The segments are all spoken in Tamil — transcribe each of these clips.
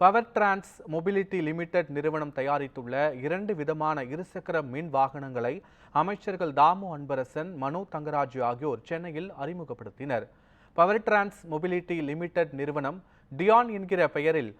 பவர் டிரான்ஸ் மொபிலிட்டி லிமிடெட் நிறுவனம் தயாரித்துள்ள இரண்டு விதமான இருசக்கர மின் வாகனங்களை அமைச்சர்கள் தாமு அன்பரசன் மனோ தங்கராஜு ஆகியோர் சென்னையில் அறிமுகப்படுத்தினர். பவர் டிரான்ஸ் மொபிலிட்டி லிமிடெட் நிறுவனம் டியான் என்கிற பெயரில்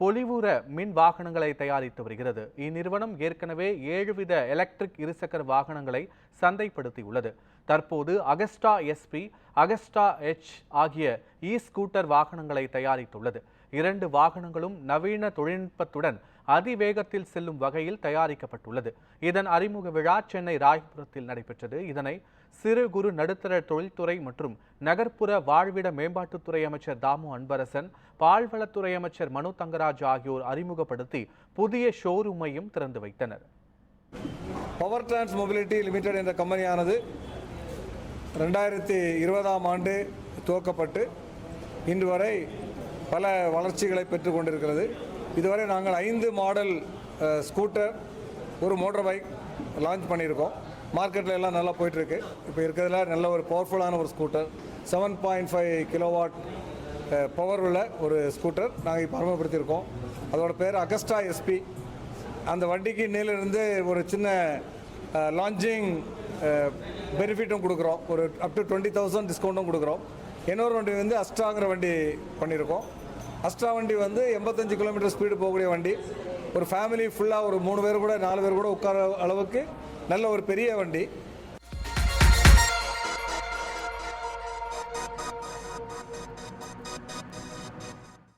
பொலிவுற மின் வாகனங்களை தயாரித்து வருகிறது. இந்நிறுவனம் ஏற்கனவே ஏழு வித எலக்ட்ரிக் இருசக்கர வாகனங்களை சந்தைப்படுத்தியுள்ளது. தற்போது அகஸ்டா எஸ்பி அகஸ்டா எச் ஆகிய இ ஸ்கூட்டர் வாகனங்களை தயாரித்துள்ளது. இரண்டு வாகனங்களும் நவீன தொழில்நுட்பத்துடன் அதிவேகத்தில் செல்லும் வகையில் தயாரிக்கப்பட்டுள்ளது. இதன் அறிமுக விழா சென்னை ராயபுரத்தில் நடைபெற்றது. இதனை சிறு குறு நடுத்தர தொழில்துறை மற்றும் நகர்ப்புற வாழ்விட மேம்பாட்டுத்துறை அமைச்சர் தாமு அன்பரசன் பால்வளத்துறை அமைச்சர் மனு தங்கராஜ் ஆகியோர் அறிமுகப்படுத்தி புதிய ஷோரூமையும் திறந்து வைத்தனர். பவர் டிரான்ஸ் மொபிலிட்டி லிமிடெட் என்ற கம்பெனியானது ரெண்டாயிரத்தி இருபதாம் ஆண்டு துவக்கப்பட்டு இன்று வரை பல வளர்ச்சிகளை பெற்று கொண்டிருக்கிறது இதுவரை நாங்கள் ஐந்து மாடல் ஸ்கூட்டர் ஒரு மோட்டார் பைக் லான்ச் பண்ணியிருக்கோம். மார்க்கெட்டில் எல்லாம் நல்லா போயிட்டுருக்கு. இப்போ இருக்கிறதுல நல்ல ஒரு பவர்ஃபுல்லான ஒரு scooter. Seven point five kilowatt power உள்ள ஒரு ஸ்கூட்டர் நாங்கள் இப்போ அறிமுகப்படுத்தியிருக்கோம். அதோட பேர் அகஸ்டா எஸ்பி அந்த வண்டிக்கு இன்னையிலிருந்து ஒரு சின்ன லான்ச்சிங் பெனிஃபிட்டும் கொடுக்குறோம். ஒரு அப் டு டுவெண்ட்டி தௌசண்ட் டிஸ்கவுண்ட்டும் கொடுக்குறோம். இன்னொரு வண்டி வந்து அஸ்ட்ராங்கிற வண்டி பண்ணியிருக்கோம். அஸ்ட்ரா வண்டி வந்து எண்பத்தஞ்சு கிலோமீட்டர் ஸ்பீடு போகக்கூடிய வண்டி. ஒரு ஃபேமிலி ஃபுல்லாக ஒரு மூணு பேர் கூட நாலு பேர் கூட உட்கார அளவுக்கு நல்ல ஒரு பெரிய வண்டி.